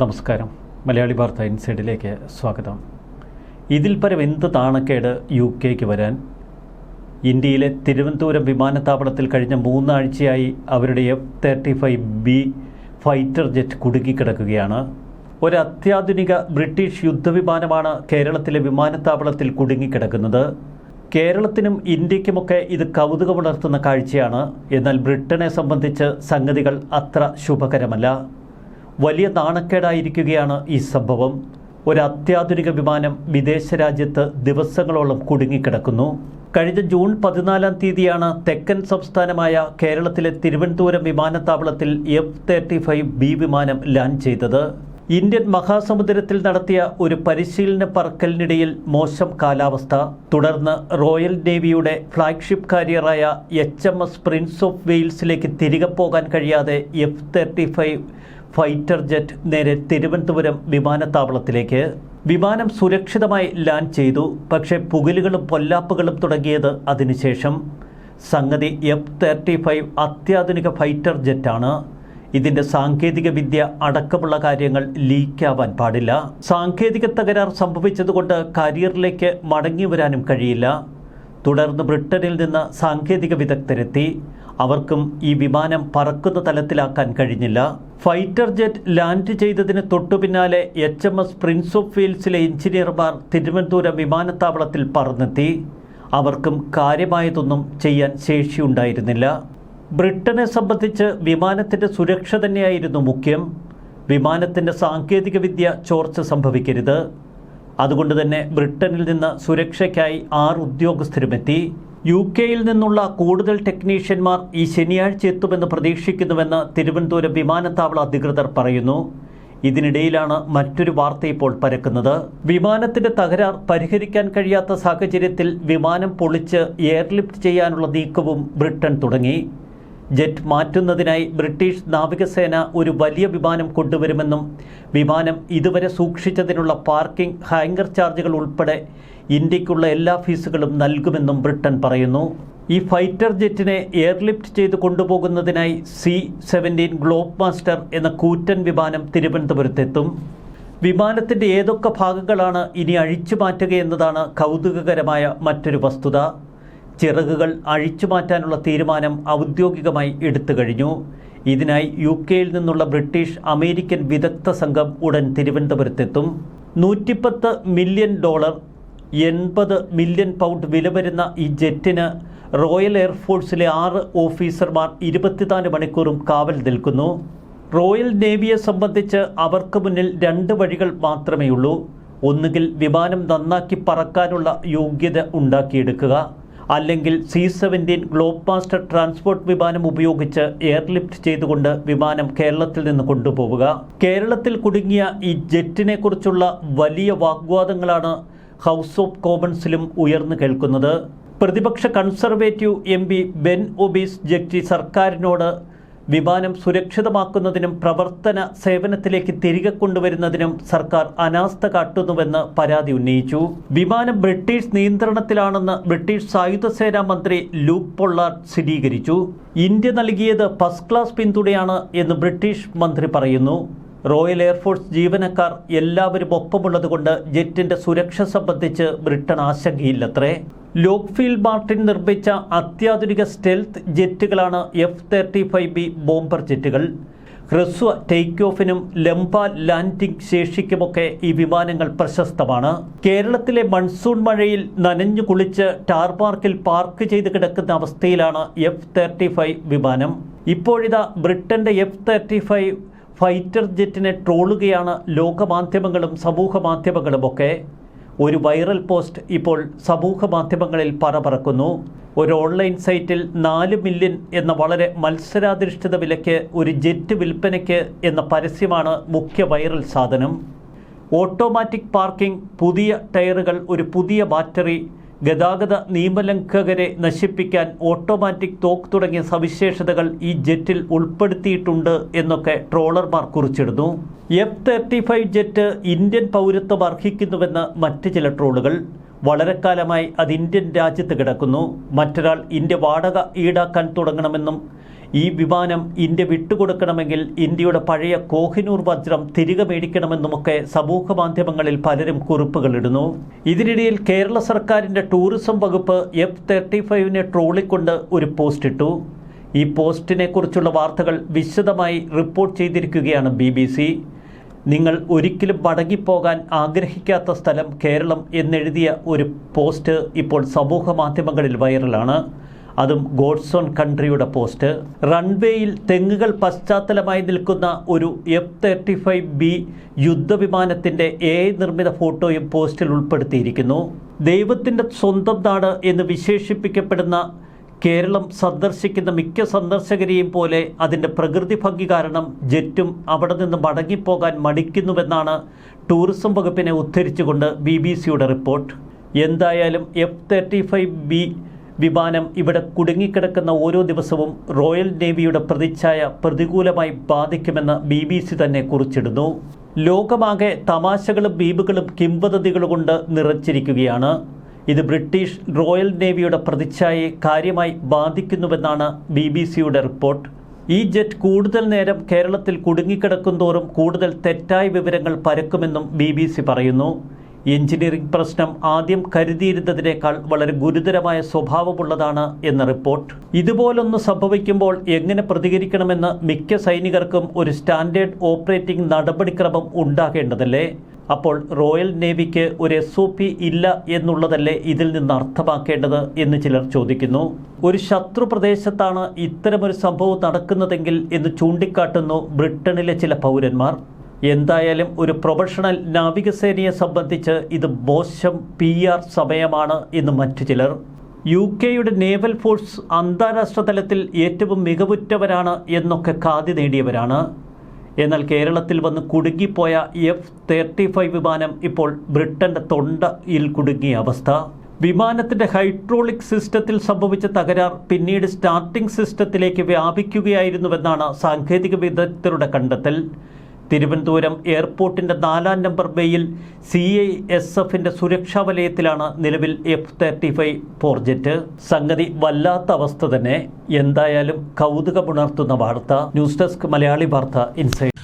നമസ്കാരം. മലയാളി വാർത്ത ഇൻസൈഡിലേക്ക് സ്വാഗതം. ഇതിൽ പരം എന്ത് താണക്കേട് യു കെക്ക് വരാൻ? ഇന്ത്യയിലെ തിരുവനന്തപുരം വിമാനത്താവളത്തിൽ കഴിഞ്ഞ മൂന്നാഴ്ചയായി അവരുടെ F thirty five B fighter jet കുടുങ്ങിക്കിടക്കുകയാണ്. ഒരു അത്യാധുനിക ബ്രിട്ടീഷ് യുദ്ധവിമാനമാണ് കേരളത്തിലെ വിമാനത്താവളത്തിൽ കുടുങ്ങിക്കിടക്കുന്നത്. കേരളത്തിനും ഇന്ത്യക്കുമൊക്കെ ഇത് കൗതുകമുണർത്തുന്ന കാഴ്ചയാണ്. എന്നാൽ ബ്രിട്ടനെ സംബന്ധിച്ച് സംഗതികൾ അത്ര ശുഭകരമല്ല. വലിയ നാണക്കേടായിരിക്കുകയാണ് ഈ സംഭവം. ഒരു അത്യാധുനിക വിമാനം വിദേശ രാജ്യത്ത് ദിവസങ്ങളോളം കുടുങ്ങിക്കിടക്കുന്നു. കഴിഞ്ഞ ജൂൺ പതിനാലാം തീയതിയാണ് തെക്കൻ സംസ്ഥാനമായ കേരളത്തിലെ തിരുവനന്തപുരം വിമാനത്താവളത്തിൽ എഫ് തേർട്ടി ഫൈവ് ബി വിമാനം ലാൻഡ് ചെയ്തത്. ഇന്ത്യൻ മഹാസമുദ്രത്തിൽ നടത്തിയ ഒരു പരിശീലന പറക്കലിനിടയിൽ മോശം കാലാവസ്ഥ. തുടർന്ന് റോയൽ നേവിയുടെ flagship കാരിയറായ H M S Prince of വെയിൽസിലേക്ക് തിരികെ പോകാൻ കഴിയാതെ F thirty five fighter jet നേരെ തിരുവനന്തപുരം വിമാനത്താവളത്തിലേക്ക്. വിമാനം സുരക്ഷിതമായി ലാൻഡ് ചെയ്തു. പക്ഷേ പുകലുകളും പൊല്ലാപ്പുകളും തുടങ്ങിയത് അതിനുശേഷം സംഗതി എഫ് തേർട്ടി ഫൈവ് അത്യാധുനിക ഫൈറ്റർ ജെറ്റാണ്. ഇതിന്റെ സാങ്കേതിക വിദ്യ അടക്കമുള്ള കാര്യങ്ങൾ ലീക്കാവാൻ പാടില്ല. സാങ്കേതിക തകരാർ സംഭവിച്ചതുകൊണ്ട് കരിയറിലേക്ക് മടങ്ങി വരാനും കഴിയില്ല. തുടർന്ന് ബ്രിട്ടനിൽ നിന്ന് സാങ്കേതിക വിദഗ്ധരെത്തി. അവർക്കും ഈ വിമാനം പറക്കുന്ന തലത്തിലാക്കാൻ കഴിഞ്ഞില്ല. ഫൈറ്റർ ജെറ്റ് ലാൻഡ് ചെയ്തതിന് തൊട്ടു പിന്നാലെ H M S Prince of വെയിൽസിലെ എഞ്ചിനീയർമാർ തിരുവനന്തപുരം വിമാനത്താവളത്തിൽ പറന്നെത്തി. അവർക്കും കാര്യമായതൊന്നും ചെയ്യാൻ ശേഷിയുണ്ടായിരുന്നില്ല. ബ്രിട്ടനെ സംബന്ധിച്ച് വിമാനത്തിന്റെ സുരക്ഷ തന്നെയായിരുന്നു മുഖ്യം. വിമാനത്തിന്റെ സാങ്കേതികവിദ്യ ചോർച്ച സംഭവിക്കരുത്. അതുകൊണ്ട് തന്നെ ബ്രിട്ടനിൽ നിന്ന് സുരക്ഷയ്ക്കായി ആറ് ഉദ്യോഗസ്ഥരുമെത്തി. യു കെയിൽ നിന്നുള്ള കൂടുതൽ ടെക്നീഷ്യന്മാർ ഈ ശനിയാഴ്ച എത്തുമെന്ന് പ്രതീക്ഷിക്കുന്നുവെന്ന് തിരുവനന്തപുരം വിമാനത്താവള അധികൃതർ പറയുന്നു. ഇതിനിടയിലാണ് മറ്റൊരു വാർത്ത ഇപ്പോൾ പരക്കുന്നത്. വിമാനത്തിന്റെ തകരാർ പരിഹരിക്കാൻ കഴിയാത്ത സാഹചര്യത്തിൽ വിമാനം പൊളിച്ച് എയർലിഫ്റ്റ് ചെയ്യാനുള്ള നീക്കവും ബ്രിട്ടൻ തുടങ്ങി. ജെറ്റ് മാറ്റുന്നതിനായി ബ്രിട്ടീഷ് നാവികസേന ഒരു വലിയ വിമാനം കൊണ്ടുവരുമെന്നും വിമാനം ഇതുവരെ സൂക്ഷിച്ചതിനുള്ള പാർക്കിംഗ് ഹാങ്കർ ചാർജുകൾ ഉൾപ്പെടെ ഇന്ത്യക്കുള്ള എല്ലാ ഫീസുകളും നൽകുമെന്നും ബ്രിട്ടൻ പറയുന്നു. ഈ ഫൈറ്റർ ജെറ്റിനെ എയർലിഫ്റ്റ് ചെയ്ത് കൊണ്ടുപോകുന്നതിനായി സി സെവന്റീൻ ഗ്ലോബ് മാസ്റ്റർ എന്ന കൂറ്റൻ വിമാനം തിരുവനന്തപുരത്തെത്തും. വിമാനത്തിന്റെ ഏതൊക്കെ ഭാഗങ്ങളാണ് ഇനി അഴിച്ചു മാറ്റുകയെന്നതാണ് കൗതുകകരമായ മറ്റൊരു വസ്തുത. ചിറകുകൾ അഴിച്ചുമാറ്റാനുള്ള തീരുമാനം ഔദ്യോഗികമായി എടുത്തു കഴിഞ്ഞു. ഇതിനായി യു കെയിൽ നിന്നുള്ള ബ്രിട്ടീഷ് അമേരിക്കൻ വിദഗ്ധ സംഘം ഉടൻ തിരുവനന്തപുരത്തെത്തും. നൂറ്റിപ്പത്ത് മില്യൺ ഡോളർ എൺപത് മില്യൺ പൗണ്ട് വില വരുന്ന ഈ ജെറ്റിന് റോയൽ എയർഫോഴ്സിലെ ആറ് ഓഫീസർമാർ ഇരുപത്തിനാല് മണിക്കൂറും കാവൽ നിൽക്കുന്നു. റോയൽ നേവിയെ സംബന്ധിച്ച് അവർക്ക് മുന്നിൽ രണ്ട് വഴികൾ മാത്രമേയുള്ളൂ. ഒന്നുകിൽ വിമാനം നന്നാക്കി പറക്കാനുള്ള യോഗ്യത ഉണ്ടാക്കിയെടുക്കുക. അല്ലെങ്കിൽ C seventeen Globemaster transport വിമാനം ഉപയോഗിച്ച് എയർലിഫ്റ്റ് ചെയ്തുകൊണ്ട് വിമാനം കേരളത്തിൽ നിന്ന് കൊണ്ടുപോവുക. കേരളത്തിൽ കുടുങ്ങിയ ഈ ജെറ്റിനെ കുറിച്ചുള്ള വലിയ വാഗ്വാദങ്ങളാണ് ഹൗസ് ഓഫ് കോമൺസിലും ഉയർന്നു കേൾക്കുന്നത്. പ്രതിപക്ഷ conservative M P Ben Obese Jecty സർക്കാരിനോട് വിമാനം സുരക്ഷിതമാക്കുന്നതിനും പ്രവർത്തന സേവനത്തിലേക്ക് തിരികെ കൊണ്ടുവരുന്നതിനും സർക്കാർ അനാസ്ഥ കാട്ടുന്നുവെന്ന് പരാതി ഉന്നയിച്ചു. വിമാനം ബ്രിട്ടീഷ് നിയന്ത്രണത്തിലാണെന്ന് ബ്രിട്ടീഷ് സായുധസേനാ മന്ത്രി ലൂക്ക് പൊള്ളാർഡ് സ്ഥിരീകരിച്ചു. ഇന്ത്യ നൽകിയത് ഫസ്റ്റ് ക്ലാസ് പിന്തുണയാണ് എന്ന് ബ്രിട്ടീഷ് മന്ത്രി പറയുന്നു. റോയൽ എയർഫോഴ്സ് ജീവനക്കാർ എല്ലാവരും ഒപ്പമുള്ളതുകൊണ്ട് ജെറ്റിന്റെ സുരക്ഷ സംബന്ധിച്ച് ബ്രിട്ടൻ ആശങ്കയില്ലത്രേ. ലോക്ഫീൽഡ് മാർട്ടിൻ നിർമ്മിച്ച അത്യാധുനിക stealth ജെറ്റുകളാണ് F thirty five B bomber ജെറ്റുകൾ. ഹ്രസ്വ ടേക്ക് ഓഫിനും ലംബ ലാൻഡിംഗ് ശേഷിക്കുമൊക്കെ ഈ വിമാനങ്ങൾ പ്രശസ്തമാണ്. കേരളത്തിലെ മൺസൂൺ മഴയിൽ നനഞ്ഞു കുളിച്ച് ടാർ പാർക്കിൽ പാർക്ക് ചെയ്ത് കിടക്കുന്ന അവസ്ഥയിലാണ് എഫ് തേർട്ടി ഫൈവ് വിമാനം. ഇപ്പോഴിതാ ബ്രിട്ടന്റെ എഫ് തേർട്ടി ഫൈവ് ഫൈറ്റർ ജെറ്റിനെ ട്രോളുകയാണ് ലോകമാധ്യമങ്ങളും സമൂഹ മാധ്യമങ്ങളുമൊക്കെ ഒരു വൈറൽ പോസ്റ്റ് ഇപ്പോൾ സമൂഹ മാധ്യമങ്ങളിൽ പറപറക്കുന്നു ഒരു ഓൺലൈൻ സൈറ്റിൽ നാല് മില്യൺ എന്ന വളരെ മത്സരാധിഷ്ഠിത വിലയ്ക്ക് ഒരു ജെറ്റ് വിൽപ്പനയ്ക്ക് എന്ന പരസ്യമാണ് മുഖ്യ വൈറൽ സാധനം. ഓട്ടോമാറ്റിക് പാർക്കിംഗ് പുതിയ ടയറുകൾ ഒരു പുതിയ ബാറ്ററി ഗതാഗത നിയമലംഘകരെ നശിപ്പിക്കാൻ ഓട്ടോമാറ്റിക് തോക്ക് തുടങ്ങിയ സവിശേഷതകൾ ഈ ജെറ്റിൽ ഉൾപ്പെടുത്തിയിട്ടുണ്ട് എന്നൊക്കെ ട്രോളർമാർ കുറിച്ചിടുന്നു. F thirty five jet Indian പൗരത്വം അർഹിക്കുന്നുവെന്ന് മറ്റ് ചില ട്രോളുകൾ. വളരെക്കാലമായി അത് ഇന്ത്യൻ രാജ്യത്ത് കിടക്കുന്നു. മറ്റൊരാൾ ഇന്ത്യ വാടക ഈടാക്കാൻ തുടങ്ങണമെന്നും ഈ വിമാനം ഇന്ത്യ വിട്ടുകൊടുക്കണമെങ്കിൽ ഇന്ത്യയുടെ പഴയ കോഹിനൂർ വജ്രം തിരികെ മേടിക്കണമെന്നുമൊക്കെ സമൂഹ മാധ്യമങ്ങളിൽ പലരും കുറിപ്പുകളിടുന്നു. ഇതിനിടയിൽ കേരള സർക്കാരിന്റെ ടൂറിസം വകുപ്പ് എഫ് തേർട്ടി ഫൈവിനെ ട്രോളിക്കൊണ്ട് ഒരു പോസ്റ്റ് ഇട്ടു ഈ പോസ്റ്റിനെ കുറിച്ചുള്ള വാർത്തകൾ വിശദമായി റിപ്പോർട്ട് ചെയ്തിരിക്കുകയാണ് ബി ബി സി. നിങ്ങൾ ഒരിക്കലും മടങ്ങിപ്പോകാൻ ആഗ്രഹിക്കാത്ത സ്ഥലം കേരളം എന്നെഴുതിയ ഒരു പോസ്റ്റ് ഇപ്പോൾ സമൂഹ മാധ്യമങ്ങളിൽ വൈറലാണ്. അതും ഗോഡ്സോൺ കൺട്രിയുടെ പോസ്റ്റ്. റൺവേയിൽ തെങ്ങുകൾ പശ്ചാത്തലമായി നിൽക്കുന്ന ഒരു എഫ് തേർട്ടി ഫൈവ് ബി യുദ്ധവിമാനത്തിന്റെ എ നിർമ്മിത ഫോട്ടോയും പോസ്റ്റിൽ ഉൾപ്പെടുത്തിയിരിക്കുന്നു. ദൈവത്തിന്റെ സ്വന്തം നാട് എന്ന് വിശേഷിപ്പിക്കപ്പെടുന്ന കേരളം സന്ദർശിക്കുന്ന മിക്ക സന്ദർശകരെയും പോലെ അതിന്റെ പ്രകൃതി ഭംഗി കാരണം ജെറ്റും അവിടെ നിന്ന് മടങ്ങിപ്പോകാൻ മടിക്കുന്നുവെന്നാണ് ടൂറിസം വകുപ്പിനെ ഉദ്ധരിച്ചുകൊണ്ട് ബി ബി സിയുടെ റിപ്പോർട്ട്. എന്തായാലും എഫ് തേർട്ടി ഫൈവ് ബി വിമാനം ഇവിടെ കുടുങ്ങിക്കിടക്കുന്ന ഓരോ ദിവസവും റോയൽ നേവിയുടെ പ്രതിച്ഛായ പ്രതികൂലമായി ബാധിക്കുമെന്ന് ബി ബി സി തന്നെ കുറിച്ചിടുന്നു. ലോകമാകെ തമാശകളും ബീബുകളും കിംവദതികളുകൊണ്ട് നിറച്ചിരിക്കുകയാണ്. ഇത് ബ്രിട്ടീഷ് റോയൽ നേവിയുടെ പ്രതിച്ഛായയെ കാര്യമായി ബാധിക്കുന്നുവെന്നാണ് ബി ബി സിയുടെ റിപ്പോർട്ട്. ഈ ജെറ്റ് കൂടുതൽ നേരം കേരളത്തിൽ കുടുങ്ങിക്കിടക്കും തോറും കൂടുതൽ തെറ്റായ വിവരങ്ങൾ പരക്കുമെന്നും ബി പറയുന്നു. എഞ്ചിനീയറിംഗ് പ്രശ്നം ആദ്യം കരുതിയിരുന്നതിനേക്കാൾ വളരെ ഗുരുതരമായ സ്വഭാവമുള്ളതാണ് എന്ന റിപ്പോർട്ട്. ഇതുപോലൊന്ന് സംഭവിക്കുമ്പോൾ എങ്ങനെ പ്രതികരിക്കണമെന്ന് മിക്ക സൈനികർക്കും ഒരു സ്റ്റാൻഡേർഡ് ഓപ്പറേറ്റിംഗ് നടപടിക്രമം ഉണ്ടാകേണ്ടതല്ലേ? അപ്പോൾ റോയൽ നേവിക്ക് ഒരു എസ് ഒ പി ഇല്ല എന്നുള്ളതല്ലേ ഇതിൽ നിന്ന് അർത്ഥമാക്കേണ്ടത് എന്ന് ചിലർ ചോദിക്കുന്നു. ഒരു ശത്രു പ്രദേശത്താണ് ഇത്തരമൊരു സംഭവം നടക്കുന്നതെങ്കിൽ എന്ന് ചൂണ്ടിക്കാട്ടുന്നു ബ്രിട്ടനിലെ ചില പൗരന്മാർ. എന്തായാലും ഒരു പ്രൊഫഷണൽ നാവികസേനയെ സംബന്ധിച്ച് ഇത് മോശം പി ആർ സമയമാണ് എന്ന് മറ്റു ചിലർ. യു കെയുടെ നേവൽ ഫോഴ്സ് അന്താരാഷ്ട്ര തലത്തിൽ ഏറ്റവും മികവുറ്റവരാണ് എന്നൊക്കെ ഖാതി നേടിയവരാണ്. എന്നാൽ കേരളത്തിൽ വന്ന് കുടുങ്ങിപ്പോയ എഫ് തേർട്ടി ഫൈവ് വിമാനം ഇപ്പോൾ ബ്രിട്ടന്റെ തൊണ്ടയിൽ കുടുങ്ങിയ അവസ്ഥ. വിമാനത്തിന്റെ ഹൈഡ്രോളിക് സിസ്റ്റത്തിൽ സംഭവിച്ച തകരാർ പിന്നീട് സ്റ്റാർട്ടിംഗ് സിസ്റ്റത്തിലേക്ക് വ്യാപിക്കുകയായിരുന്നുവെന്നാണ് സാങ്കേതിക വിദഗ്ധരുടെ കണ്ടെത്തൽ. തിരുവനന്തപുരം എയർപോർട്ടിന്റെ നാലാം നമ്പർ ബേയിൽ സി ഐ എസ് എഫിന്റെ സുരക്ഷാ വലയത്തിലാണ് നിലവിൽ എഫ് തേർട്ടി ഫൈവ് ഫോർജറ്റ്. സംഗതി വല്ലാത്ത അവസ്ഥ തന്നെ. എന്തായാലും കൗതുകമുണർത്തുന്ന വാർത്ത. ന്യൂസ് ഡെസ്ക് മലയാളി വാർത്ത ഇൻസൈഡ്.